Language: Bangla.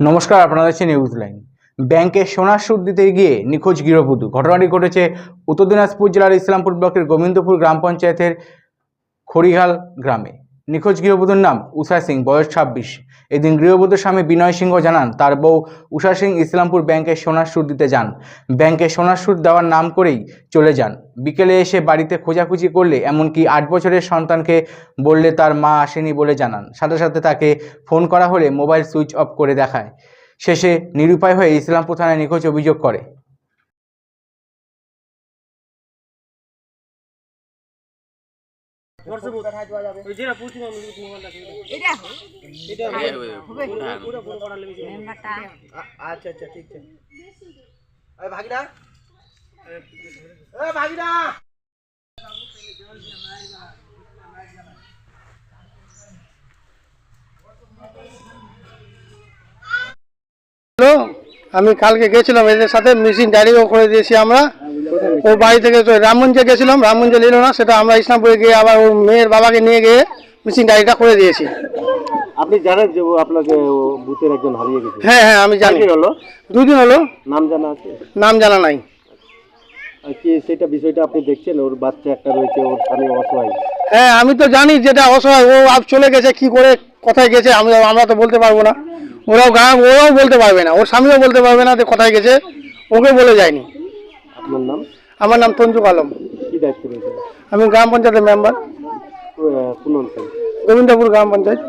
নমস্কার, আপনারা দেখছেন নিউজ লাইন ব্যাংকে সোনার সুদ দিতে গিয়ে নিখোঁজ গৃহবধূ। ঘটনাটি ঘটেছে উত্তর দিনাজপুর জেলার ইসলামপুর ব্লকের গোবিন্দপুর গ্রাম পঞ্চায়েতের খড়িহাল গ্রামে। নিখোঁজ গৃহবধূর নাম উষা সিং, বয়স ছাব্বিশ। এদিন গৃহবধূর স্বামী বিনয় সিংহ জানান, তার বউ উষা সিং ইসলামপুর ব্যাংকে সোনার সুদ দিতে যান। ব্যাংকে সোনার সুদ দেওয়ার নাম করেই চলে যান। বিকেলে এসে বাড়িতে খোঁজাখুঁজি করলে এমনকি আট বছরের সন্তানকে বললে তার মা আসেনি বলে জানান। সাথে সাথে তাকে ফোন করা হলে মোবাইল সুইচ অফ করে দেখায়। শেষে নিরুপায় হয়ে ইসলামপুর থানায় নিখোঁজ অভিযোগ করে। আচ্ছা আচ্ছা ঠিক আছে ভাগিনা। ভাগিনা। হ্যালো আমি কালকে গেছিলাম এদের সাথে মেশিন ডায়েরিও করে দিয়েছি আমরা। ও বাড়ি থেকে তো রামগঞ্জে গেছিলাম রামগঞ্জে নিল না সেটা আমরা ইসলামপুরে গিয়ে আবার ওর মেয়ের বাবাকে নিয়ে গিয়ে মেশিন ডায়েরিটা করে দিয়েছি। আপনি জানেন যে আপনাকে বুথের একজন হারিয়ে গেছে? হ্যাঁ হ্যাঁ আমি জানি। হলো? দুদিন হলো। নাম জানা আছে? নাম জানা নাই। কি সেটা বিষয়টা আপনি দেখছেন? ওর বাচ্চা একটা রয়েছে ওর স্বামী অসহায়। হ্যাঁ আমি তো জানি যেটা অসহায় ও আপ চলে গেছে কি করে কোথায় গেছে আমি আমরা তো বলতে পারব না। ওরাও গ্রাম ওরাও বলতে পারবে না ওর স্বামীও বলতে পারবে না যে কোথায় গেছে ওকে বলে যায়নি। আপনার নাম? আমার নাম তঞ্জুক আলম। কি দায়িত্ব রয়েছে? আমি গ্রাম পঞ্চায়েতের মেম্বার কোন অঞ্চল? গোবিন্দপুর গ্রাম পঞ্চায়েত।